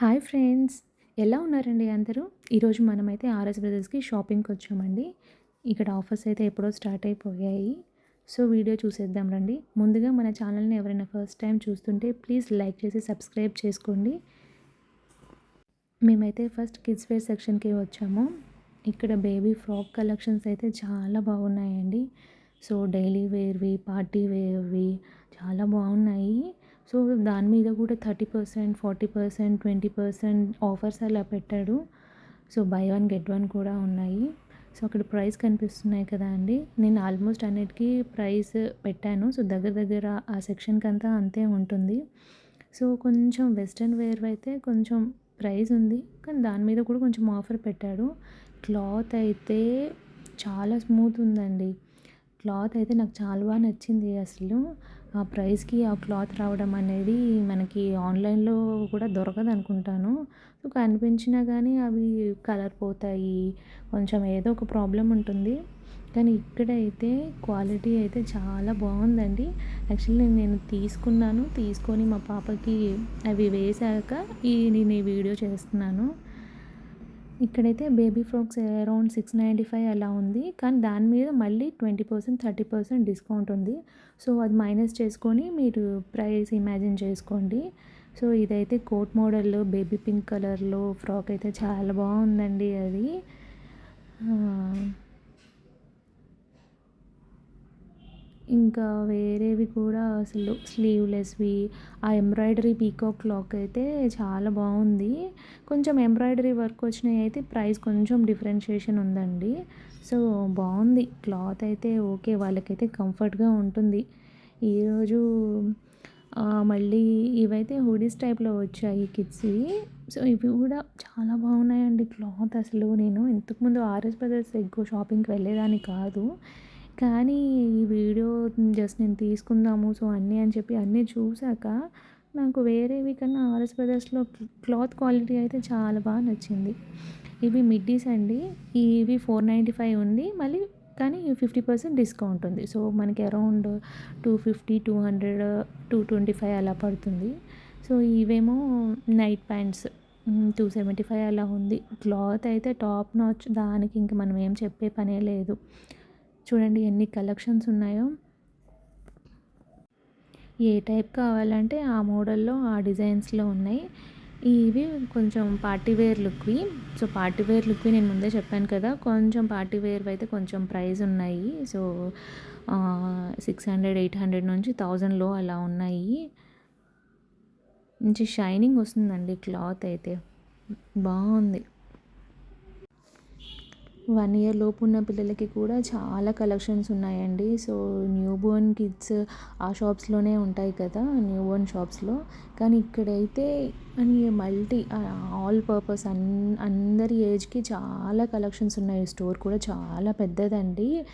Hi friends. ఎలా ఉన్నారండి అందరూ? ఈరోజు మనమైతే ఆర్ఎస్ బ్రదర్స్కి షాపింగ్కి వచ్చామండి. ఇక్కడ ఆఫర్స్ అయితే ఎప్పుడో స్టార్ట్ అయిపోయాయి. సో వీడియో చూసేద్దాం రండి. ముందుగా మన ఛానల్ని ఎవరైనా ఫస్ట్ టైం చూస్తుంటే ప్లీజ్ లైక్ చేసి సబ్స్క్రైబ్ చేసుకోండి. మేమైతే ఫస్ట్ కిడ్స్ వేర్ సెక్షన్కి వచ్చాము. ఇక్కడ బేబీ ఫ్రాక్ కలెక్షన్స్ అయితే చాలా బాగున్నాయండి. సో డైలీ వేర్వి పార్టీ వేర్వి చాలా బాగున్నాయి. సో దాని మీద కూడా thirty percent forty percent twenty percent offers అలా పెట్టాడు. So buy one get one కూడా ఉన్నాయి. సో అక్కడ ప్రైస్ కనిపిస్తున్నాయి కదా అండి. నేను ఆల్మోస్ట్ అన్నిటికీ ప్రైస్ పెట్టాను. సో దగ్గర దగ్గర ఆ సెక్షన్కి అంతా అంతే ఉంటుంది. సో కొంచెం వెస్ట్రన్ వేర్ అయితే కొంచెం ప్రైస్ ఉంది. కానీ దాని మీద కూడా కొంచెం ఆఫర్ పెట్టాడు. క్లాత్ అయితే చాలా స్మూత్ ఉందండి. క్లాత్ అయితే నాకు చాలా బాగా నచ్చింది అసలు. ఆ ప్రైస్కి ఆ క్లాత్ రావడం అనేది మనకి ఆన్లైన్లో కూడా దొరకదు అనుకుంటాను సో కనిపించినా కానీ అవి కలర్ పోతాయి కొంచెం ఏదో ఒక ప్రాబ్లం ఉంటుంది. కానీ ఇక్కడైతే క్వాలిటీ అయితే చాలా బాగుందండి. యాక్చువల్లీ నేను తీసుకున్నాను తీసుకొని మా పాపకి అవి వేసాక ఈ నేను ఈ వీడియో చేస్తున్నాను. ఇక్కడైతే baby frocks around six ninety five అలా ఉంది. కానీ దాని మీద మళ్ళీ twenty percent thirty percent discount ఉంది. సో అది మైనస్ చేసుకొని మీరు ప్రైస్ ఇమాజిన్ చేసుకోండి. సో ఇదైతే కోట్ మోడల్లో బేబీ పింక్ కలర్లో ఫ్రాక్ అయితే చాలా బాగుందండి అది. ఇంకా వేరేవి కూడా అసలు స్లీవ్లెస్వి ఆ ఎంబ్రాయిడరీ పీకాక్ క్లాక్ అయితే చాలా బాగుంది. కొంచెం ఎంబ్రాయిడరీ వర్క్ వచ్చినాయి అయితే ప్రైస్ కొంచెం డిఫరెన్షియేషన్ ఉందండి. సో బాగుంది. క్లాత్ అయితే ఓకే వాళ్ళకైతే కంఫర్ట్గా ఉంటుంది. ఈరోజు మళ్ళీ ఇవైతే హుడీస్ టైప్లో వచ్చాయి కిడ్స్వి సో ఇవి కూడా చాలా బాగున్నాయండి. క్లాత్ అసలు నేను ఇంతకుముందు ఆర్ఎస్ బ్రదర్స్ ఎక్కువ షాపింగ్కి వెళ్ళేదాన్ని కాదు. కానీ ఈ వీడియో జస్ట్ నేను తీసుకుందాము సో అన్నీ అని చెప్పి అన్నీ చూసాక నాకు వేరేవి కన్నా ఆర్ఎస్ బ్రదర్స్లో క్లాత్ క్వాలిటీ అయితే చాలా బాగా నచ్చింది. ఇవి మిడ్డీస్ అండి. ఇవి ఫోర్ నైంటీ ఫైవ్ ఉంది. మళ్ళీ కానీ ఫిఫ్టీ పర్సెంట్ డిస్కౌంట్ ఉంది. సో మనకి around two fifty two hundred two twenty five అలా పడుతుంది. సో ఇవేమో night pants two seventy five అలా ఉంది. క్లాత్ అయితే టాప్ నాచ్. దానికి ఇంక మనం ఏం చెప్పే పనే లేదు. చూడండి ఎన్ని కలెక్షన్స్ ఉన్నాయో. ఏ టైప్ కావాలంటే ఆ మోడల్లో ఆ డిజైన్స్లో ఉన్నాయి. ఇవి కొంచెం పార్టీ వేర్ లుక్వి. సో పార్టీ వేర్ లుక్వి నేను ముందే చెప్పాను కదా కొంచెం పార్టీ వేర్ అయితే కొంచెం ప్రైస్ ఉన్నాయి. So six hundred eight hundred నుంచి థౌజండ్లో అలా ఉన్నాయి. మంచి షైనింగ్ వస్తుందండి క్లాత్ అయితే. బాగుంది. వన్ ఇయర్ లోపు ఉన్న పిల్లలకి కూడా చాలా కలెక్షన్స్ ఉన్నాయండి. సో న్యూ బోర్న్ కిడ్స్ ఆ షాప్స్లోనే ఉంటాయి కదా న్యూ బోర్న్ షాప్స్లో కానీ ఇక్కడైతే అని మల్టీ ఆల్ పర్పస్ అన్ అందరి ఏజ్కి చాలా కలెక్షన్స్ ఉన్నాయి. స్టోర్ కూడా చాలా పెద్దదండి.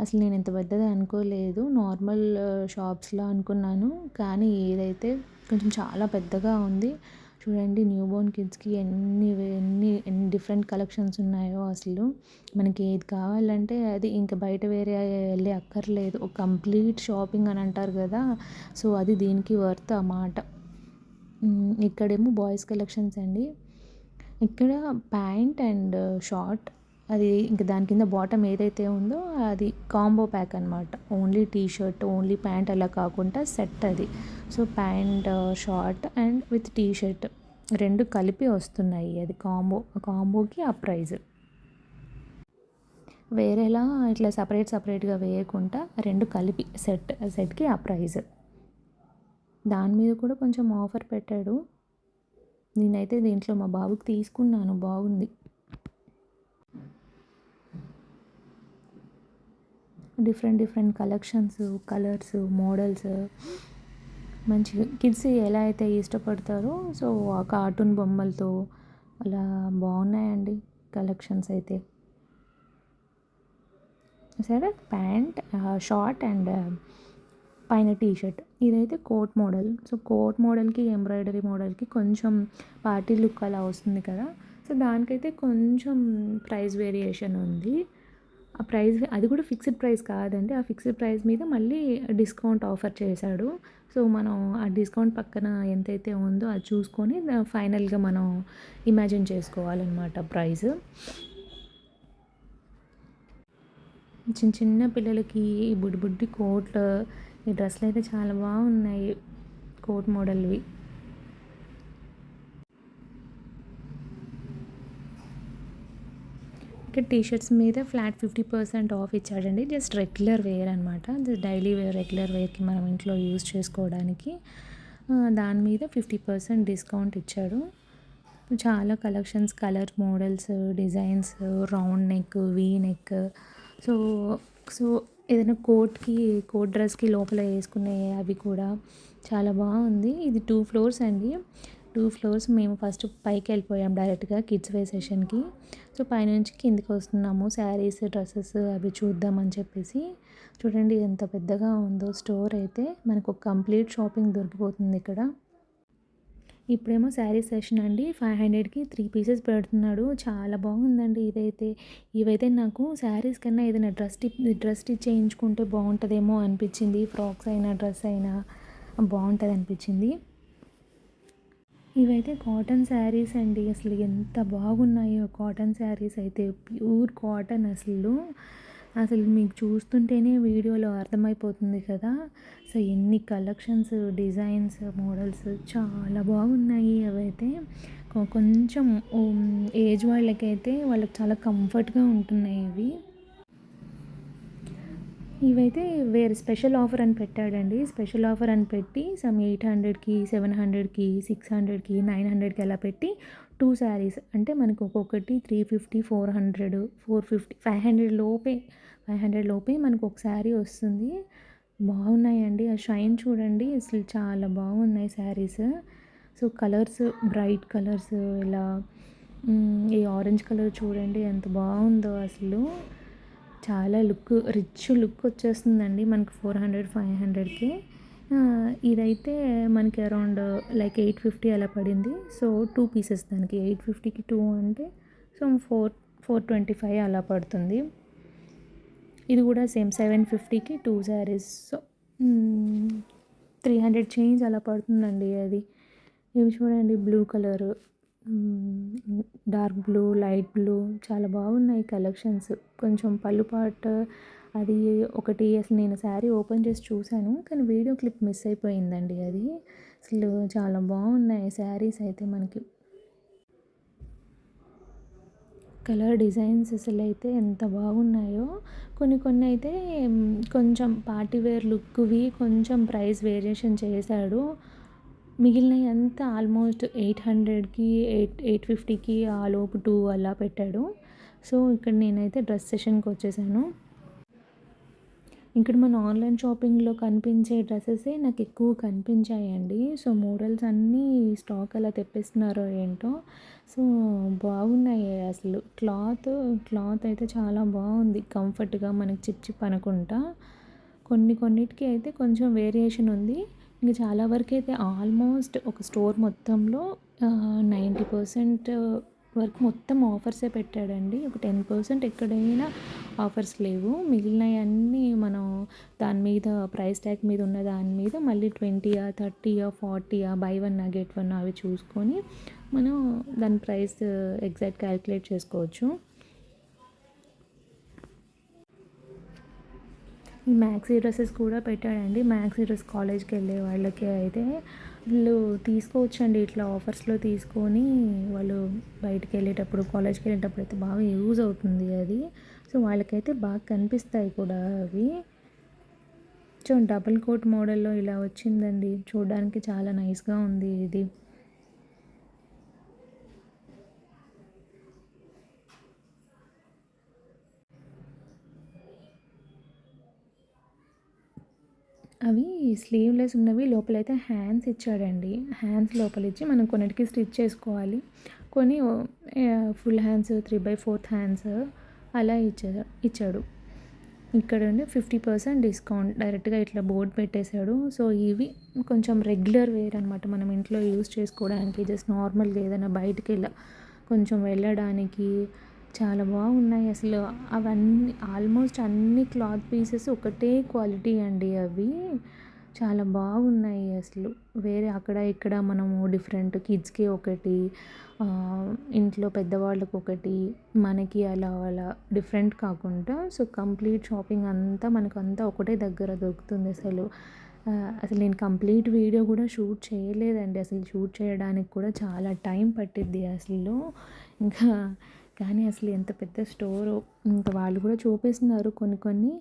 అసలు నేను ఇంత పెద్దది అనుకోలేదు. నార్మల్ షాప్స్లో అనుకున్నాను. కానీ ఏదైతే కొంచెం చాలా పెద్దగా ఉంది చూడండి న్యూ బోర్న్ కిడ్స్కి ఎన్ని ఎన్ని ఎన్ని డిఫరెంట్ కలెక్షన్స్ ఉన్నాయో అసలు. మనకి ఏది కావాలంటే అది. ఇంకా బయట వేరే వెళ్ళే అక్కర్లేదు. ఒక కంప్లీట్ షాపింగ్ అని అంటారు కదా. సో అది దీనికి వర్త్ అన్నమాట. ఇక్కడేమో బాయ్స్ కలెక్షన్స్ అండి. ఇక్కడ ప్యాంట్ అండ్ షార్ట్. అది ఇంకా దాని కింద బాటమ్ ఏదైతే ఉందో అది కాంబో ప్యాక్ అనమాట only T shirt only pant అలా కాకుండా సెట్ అది. So pant short and with T shirt రెండు కలిపి వస్తున్నాయి. అది కాంబో కాంబోకి ఆ ప్రైజ్. వేరేలా ఇట్లా సపరేట్ సపరేట్గా వేయకుండా రెండు కలిపి సెట్ సెట్కి ఆ ప్రైజ్. దాని మీద కూడా కొంచెం ఆఫర్ పెట్టాడు. నేనైతే దీంట్లో మా బాబుకి తీసుకున్నాను. బాగుంది. Different different collections colours models. మంచి కిడ్స్ ఎలా అయితే ఇష్టపడతారో సో ఆ కార్టూన్ బొమ్మలతో అలా బాగున్నాయండి కలెక్షన్స్ అయితే. సరే ప్యాంట్ షార్ట్ అండ్ పైన టీషర్ట్. ఇదైతే కోట్ మోడల్. సో కోట్ మోడల్కి ఎంబ్రాయిడరీ మోడల్కి కొంచెం పార్టీ లుక్ అలా వస్తుంది కదా. సో దానికైతే కొంచెం ప్రైస్ వేరియేషన్ ఉంది. ఆ ప్రైస్ అది కూడా ఫిక్స్డ్ ప్రైస్ కాదండి. ఆ ఫిక్స్డ్ ప్రైస్ మీద మళ్ళీ డిస్కౌంట్ ఆఫర్ చేశాడు. సో మనం ఆ డిస్కౌంట్ పక్కన ఎంతైతే ఉందో అది చూసుకొని ఫైనల్గా మనం ఇమాజిన్ చేసుకోవాలన్నమాట ప్రైస్. చిన్న చిన్న పిల్లలకి బుడ్డి బుడ్డి కోట్లు ఈ డ్రెస్సులు అయితే చాలా బాగున్నాయి కోట్ మోడల్వి. ఇక్కడ టీషర్ట్స్ మీద ఫ్లాట్ ఫిఫ్టీ పర్సెంట్ ఆఫ్ ఇచ్చాడండి. జస్ట్ రెగ్యులర్ వేర్ అనమాట డైలీ వేర్ రెగ్యులర్ వేర్కి మనం ఇంట్లో యూజ్ చేసుకోవడానికి. దాని మీద ఫిఫ్టీ పర్సెంట్ డిస్కౌంట్ ఇచ్చాడు. చాలా collections colour models designs round neck V neck. So so ఏదైనా కోట్కి కోట్ డ్రెస్కి లోపల వేసుకునే అవి కూడా చాలా బాగుంది. ఇది టూ ఫ్లోర్స్ అండి. టూ ఫ్లోర్స్ మేము ఫస్ట్ పైకి వెళ్ళిపోయాం డైరెక్ట్గా కిడ్స్ వే సెషన్కి. సో పైనుంచి కిందికి వస్తున్నాము శారీస్ డ్రెస్సెస్ అవి చూద్దామని చెప్పేసి. చూడండి ఎంత పెద్దగా ఉందో స్టోర్ అయితే మనకు ఒక కంప్లీట్ షాపింగ్ దొరికిపోతుంది ఇక్కడ. ఇప్పుడేమో శారీ సెషన్ అండి ఫైవ్ హండ్రెడ్కి త్రీ పీసెస్ పెడుతున్నాడు. చాలా బాగుందండి ఇదైతే. ఇవైతే నాకు శారీస్ కన్నా ఏదైనా డ్రెస్ డ్రెస్ స్టిచ్ చేయించుకుంటే బాగుంటుందేమో అనిపించింది. ఫ్రాక్స్ అయినా డ్రెస్ అయినా బాగుంటుంది అనిపించింది ఇవైతే కాటన్ శారీస్ అండి. అసలు ఎంత బాగున్నాయో కాటన్ శారీస్ అయితే. ప్యూర్ కాటన్ అసలు. అసలు మీకు చూస్తుంటేనే వీడియోలో అర్థమైపోతుంది కదా. సో ఎన్ని కలెక్షన్స్ డిజైన్స్ మోడల్స్ చాలా బాగున్నాయి అవైతే. కొంచెం ఏజ్ వాళ్ళకైతే వాళ్ళకి చాలా కంఫర్ట్గా ఉంటున్నాయి ఇవి. ఇవైతే వేరే స్పెషల్ ఆఫర్ అని పెట్టాడండి. స్పెషల్ ఆఫర్ అని పెట్టి సమ్ ఎయిట్ హండ్రెడ్కి సెవెన్ హండ్రెడ్కి సిక్స్ హండ్రెడ్కి నైన్ హండ్రెడ్కి అలా పెట్టి టూ శారీస్ అంటే మనకు ఒక్కొక్కటి three fifty four hundred four fifty five hundred లోపే ఫైవ్ హండ్రెడ్ లోపే మనకు ఒక శారీ వస్తుంది. బాగున్నాయండి. ఆ షైన్ చూడండి. అసలు చాలా బాగున్నాయి saris. So colours bright colours ఇలా ఈ ఆరెంజ్ కలర్ చూడండి ఎంత బాగుందో అసలు. చాలా లుక్ రిచ్ లుక్ వచ్చేస్తుందండి మనకి ఫోర్ హండ్రెడ్ ఫైవ్ హండ్రెడ్కి. ఇదైతే మనకి అరౌండ్ లైక్ ఎయిట్ ఫిఫ్టీ అలా పడింది. సో టూ పీసెస్ దానికి. ఎయిట్ ఫిఫ్టీకి టూ అంటే so four four twenty five అలా పడుతుంది. ఇది కూడా సేమ్ సెవెన్ ఫిఫ్టీకి two saris. So three hundred change అలా పడుతుందండి అది. ఇవి చూడండి blue colour. Dark blue light blue చాలా బాగున్నాయి కలెక్షన్స్. కొంచెం పళ్ళు అది ఒకటి అసలు నేను శారీ ఓపెన్ చేసి చూశాను కానీ వీడియో క్లిప్ మిస్ అయిపోయిందండి అది. అసలు చాలా బాగున్నాయి శారీస్ అయితే మనకి. కలర్ డిజైన్స్ అసలు అయితే ఎంత బాగున్నాయో. కొన్ని కొన్ని అయితే కొంచెం పార్టీవేర్ లుక్వి కొంచెం ప్రైస్ వేరియేషన్ చేశాడు. మిగిలినవి అంతా ఆల్మోస్ట్ ఎయిట్ హండ్రెడ్కి ఎయిట్ ఎయిట్ ఫిఫ్టీకి ఆ లోపు టూ అలా పెట్టాడు. సో ఇక్కడ నేనైతే డ్రెస్ సెషన్కి వచ్చేసాను. ఇక్కడ మన ఆన్లైన్ షాపింగ్లో కనిపించే డ్రెస్సెసే నాకు ఎక్కువ కనిపించాయండి. సో మోడల్స్ అన్నీ స్టాక్ అలా తెప్పిస్తున్నారో ఏంటో. సో బాగున్నాయి అసలు. క్లాత్ క్లాత్ అయితే చాలా బాగుంది. కంఫర్ట్గా మనకి చిప్ చిప్ అనుకుంటా కొన్ని కొన్నిటికి అయితే కొంచెం వేరియేషన్ ఉంది. ఇంకా చాలా వరకు అయితే ఆల్మోస్ట్ ఒక స్టోర్ మొత్తంలో నైంటీ పర్సెంట్ వరకు మొత్తం ఆఫర్సే పెట్టాడండి. ఒక టెన్ పర్సెంట్ ఎక్కడైనా ఆఫర్స్ లేవు. మిగిలినవన్నీ మనం దాని మీద ప్రైస్ ట్యాగ్ మీద ఉన్న దాని మీద మళ్ళీ ట్వంటీయా థర్టీయా ఫార్టీయా బై వన్ గెట్ వన్ అవి చూసుకొని మనం దాని ప్రైస్ ఎగ్జాక్ట్ క్యాలిక్యులేట్ చేసుకోవచ్చు. ఈ మ్యాక్సీ డ్రెస్సెస్ కూడా పెట్టాడండి. మ్యాక్సీ డ్రెస్ కాలేజ్కి వెళ్ళే వాళ్ళకి అయితే వీళ్ళు తీసుకోవచ్చండి. ఇట్లా ఆఫర్స్లో తీసుకొని వాళ్ళు బయటకు వెళ్ళేటప్పుడు కాలేజ్కి వెళ్ళేటప్పుడు అయితే బాగా యూజ్ అవుతుంది అది. సో వాళ్ళకైతే బాగా కనిపిస్తాయి కూడా అవి. సో డబుల్ కోట్ మోడల్లో ఇలా వచ్చిందండి. చూడడానికి చాలా నైస్గా ఉంది ఇది. అవి స్లీవ్లెస్ ఉన్నవి. లోపలైతే హ్యాండ్స్ ఇచ్చాడండి. హ్యాండ్స్ లోపల ఇచ్చి మనం కొన్నిటికి స్టిచ్ చేసుకోవాలి. కొన్ని full hands three by fourth hands అలా ఇచ్చా ఇచ్చాడు. ఇక్కడ ఉండి ఫిఫ్టీ పర్సెంట్ డిస్కౌంట్. డైరెక్ట్గా ఇట్లా బోర్డ్ పెట్టేశాడు. సో ఇవి కొంచెం రెగ్యులర్ వేర్ అనమాట మనం ఇంట్లో యూస్ చేసుకోవడానికి జస్ట్ నార్మల్గా ఏదైనా బయటికి వెళ్ళ కొంచెం వెళ్ళడానికి చాలా బాగున్నాయి అసలు. అవన్నీ ఆల్మోస్ట్ అన్ని క్లాత్ పీసెస్ ఒకటే క్వాలిటీ అండి అవి. చాలా బాగున్నాయి అసలు. వేరే అక్కడ ఇక్కడ మనము డిఫరెంట్ కిడ్స్కి ఒకటి ఇంట్లో పెద్దవాళ్ళకి ఒకటి మనకి అలా అలా డిఫరెంట్ కాకుండా సో కంప్లీట్ షాపింగ్ అంతా మనకు అంతా ఒకటే దగ్గర దొరుకుతుంది అసలు. అసలు నేను కంప్లీట్ వీడియో కూడా షూట్ చేయలేదండి. అసలు షూట్ చేయడానికి కూడా చాలా టైం పట్టిద్ది అసలు. ఇంకా కానీ అసలు ఎంత పెద్ద స్టోరో. ఇంకా వాళ్ళు కూడా చూపిస్తున్నారు కొన్ని కొన్ని.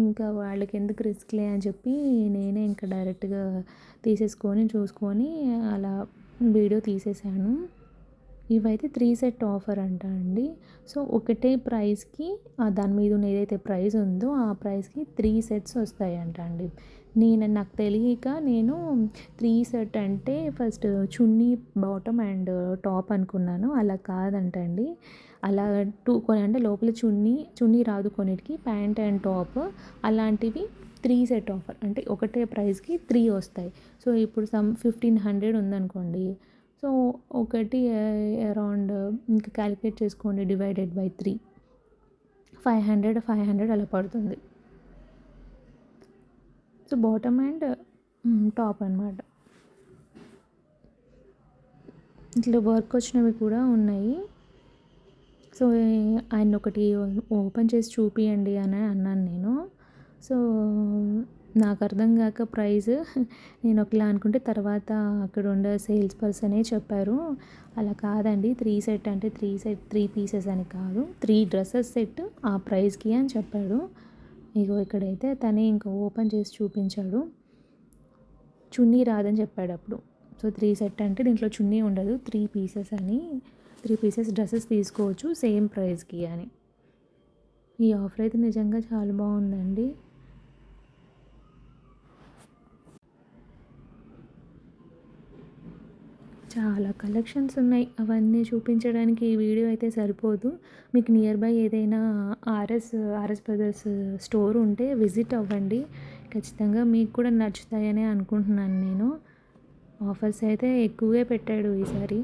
ఇంకా వాళ్ళకి ఎందుకు రిస్క్లే అని చెప్పి నేనే ఇంకా డైరెక్ట్గా తీసేసుకొని చూసుకొని అలా వీడియో తీసేసాను. ఇవైతే త్రీ సెట్ ఆఫర్ అంట అండి. సో ఒకటే ప్రైస్కి దాని మీద ఏదైతే ప్రైస్ ఉందో ఆ ప్రైస్కి త్రీ సెట్స్ వస్తాయంట అండి. నేను నాకు తెలియక నేను త్రీ సెట్ అంటే ఫస్ట్ చున్నీ బాటమ్ అండ్ టాప్ అనుకున్నాను. అలా కాదంట అండి అలా టూ కొన్ని అంటే లోపల చున్నీ చున్నీ రాదు కొన్నిటికి ప్యాంట్ అండ్ టాప్ అలాంటివి త్రీ సెట్ ఆఫర్. అంటే ఒకటే ప్రైస్కి త్రీ వస్తాయి. సో ఇప్పుడు సమ్ ఫిఫ్టీన్ హండ్రెడ్ ఉందనుకోండి. సో ఒకటి అరౌండ్ ఇంకా క్యాలిక్యులేట్ చేసుకోండి divided by three. Five hundred five hundred అలా పడుతుంది. సో బాటమ్ అండ్ టాప్ అనమాట ఇట్లా వర్క్ వచ్చినవి కూడా ఉన్నాయి. సో ఆయన ఒకటి ఓపెన్ చేసి చూపియండి అని అన్నాను నేను. సో నాకు అర్థం కాక ప్రైస్ నేను ఒకలా అనుకుంటే తర్వాత అక్కడ ఉండే సేల్స్ పర్సనే చెప్పారు అలా కాదండి త్రీ సెట్ అంటే త్రీ సెట్ త్రీ పీసెస్ అని కాదు త్రీ డ్రెస్సెస్ సెట్ ఆ ప్రైస్కి అని చెప్పాడు. ఇగో ఇక్కడైతే తనే ఇంకా ఓపెన్ చేసి చూపించాడు. చున్నీ రాదని చెప్పాడు అప్పుడు. సో త్రీ సెట్ అంటే దీంట్లో చున్నీ ఉండదు. త్రీ పీసెస్ అని త్రీ పీసెస్ డ్రెస్సెస్ తీసుకోవచ్చు సేమ్ ప్రైస్కి అని. ఈ ఆఫర్ అయితే నిజంగా చాలా బాగుందండి. చాలా కలెక్షన్స్ ఉన్నాయి. అవన్నీ చూపించడానికి ఈ వీడియో అయితే సరిపోదు. మీకు నియర్ బై ఏదైనా ఆర్ఎస్ ఆర్ఎస్ బ్రదర్స్ స్టోర్ ఉంటే విజిట్ అవ్వండి. ఖచ్చితంగా మీకు కూడా నచ్చుతాయని అనుకుంటున్నాను నేను. ఆఫర్స్ అయితే ఎక్కువే పెట్టాడు ఈసారి.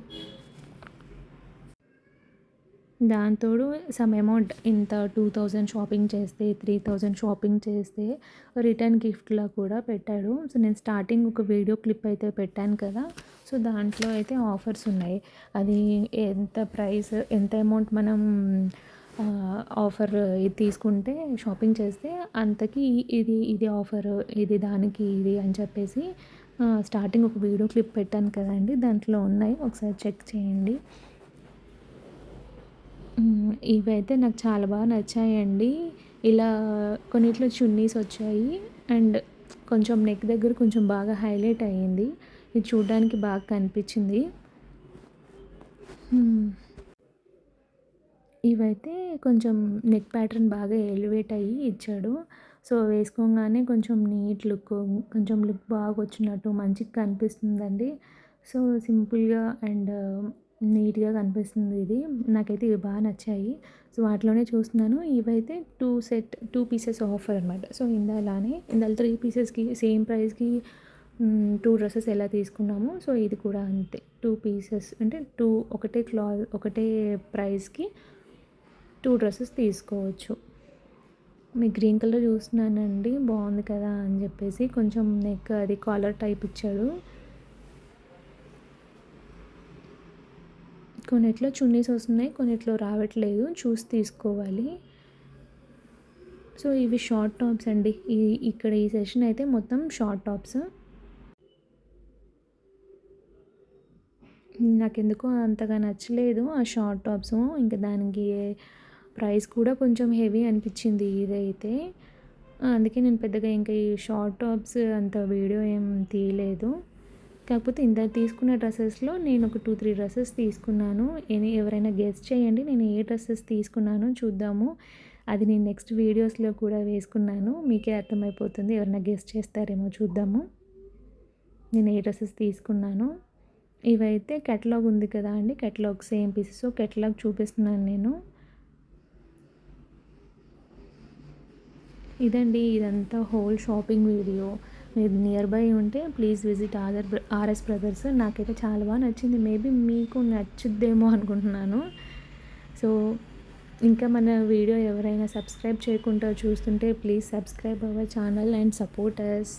దాంతోడు సమ్ అమౌంట్ ఇంత టూ థౌజండ్ షాపింగ్ చేస్తే త్రీ థౌజండ్ షాపింగ్ చేస్తే రిటర్న్ గిఫ్ట్లా కూడా పెట్టాడు. సో నేను స్టార్టింగ్ ఒక వీడియో క్లిప్ అయితే పెట్టాను కదా సో దాంట్లో అయితే ఆఫర్స్ ఉన్నాయి. అది ఎంత ప్రైస్ ఎంత అమౌంట్ మనం ఆఫర్ ఇది తీసుకుంటే షాపింగ్ చేస్తే అంతకి ఇది ఇది ఆఫర్ ఇది దానికి ఇది అని చెప్పేసి స్టార్టింగ్ ఒక వీడియో క్లిప్ పెట్టాను కదండి దాంట్లో ఉన్నాయి. ఒకసారి చెక్ చేయండి. ఇవైతే నాకు చాలా బాగా నచ్చాయండి. ఇలా కొన్నిట్లో చున్నీస్ వచ్చాయి. అండ్ కొంచెం నెక్ దగ్గర కొంచెం బాగా హైలైట్ అయ్యింది. ఇది చూడడానికి బాగా కనిపించింది. ఇవైతే కొంచెం నెక్ ప్యాటర్న్ బాగా ఎలివేట్ అయ్యి ఇచ్చాడు. సో వేసుకోగానే కొంచెం నీట్ లుక్ కొంచెం లుక్ బాగా వచ్చినట్టు మంచిగా కనిపిస్తుందండి. సో సింపుల్గా అండ్ నీట్గా కనిపిస్తుంది ఇది. నాకైతే ఇవి బాగా నచ్చాయి. సో వాటిలోనే చూస్తున్నాను. ఇవైతే two set two pieces offer అనమాట సో ఇందాలానే ఇందాల త్రీ పీసెస్కి సేమ్ ప్రైస్కి టూ డ్రెస్సెస్ ఎలా తీసుకున్నామో. సో ఇది కూడా అంతే. టూ పీసెస్ అంటే టూ ఒకటే క్లాత్ ఒకటే ప్రైస్కి టూ డ్రెస్సెస్ తీసుకోవచ్చు. మీ గ్రీన్ కలర్ చూస్తున్నానండి. బాగుంది కదా అని చెప్పేసి కొంచెం నెక్ అది కాలర్ టైప్ ఇచ్చాడు. కొన్నిట్లో చున్నీస్ వస్తున్నాయి కొన్నిట్లో రావట్లేదు. చూసి తీసుకోవాలి. సో ఇవి షార్ట్ టాప్స్ అండి. ఈ ఇక్కడ ఈ సెషన్ అయితే మొత్తం షార్ట్ టాప్స్. నాకెందుకో అంతగా నచ్చలేదు ఆ షార్ట్ టాప్స్. ఇంకా దానికి ప్రైస్ కూడా కొంచెం హెవీ అనిపించింది ఇదైతే. అందుకే నేను పెద్దగా ఇంకా ఈ షార్ట్ టాప్స్ అంత వీడియో ఏం తీయలేదు. కాకపోతే ఇంత తీసుకున్న డ్రెస్సెస్లో నేను ఒక టూ త్రీ డ్రెస్సెస్ తీసుకున్నాను. ఎవరైనా గెస్ట్ చేయండి. నేను ఏ డ్రెస్సెస్ తీసుకున్నాను చూద్దాము. అది నేను నెక్స్ట్ వీడియోస్లో కూడా వేసుకున్నాను. మీకే అర్థమైపోతుంది. ఎవరైనా గెస్ట్ చేస్తారేమో చూద్దాము. నేను ఏ డ్రెస్సెస్ తీసుకున్నాను. ఇవైతే కెటలాగ్ ఉంది కదా అండి. Catalogue same pieces. కెటలాగ్ చూపిస్తున్నాను నేను. ఇదండి ఇదంతా హోల్ షాపింగ్ వీడియో. మీరు నియర్ బై ఉంటే please visit other RS brothers నాకైతే చాలా బాగా నచ్చింది. మేబీ మీకు నచ్చుద్దేమో అనుకుంటున్నాను. సో ఇంకా మన వీడియో ఎవరైనా సబ్స్క్రైబ్ చేయకుండా చూస్తుంటే please subscribe our channel and support us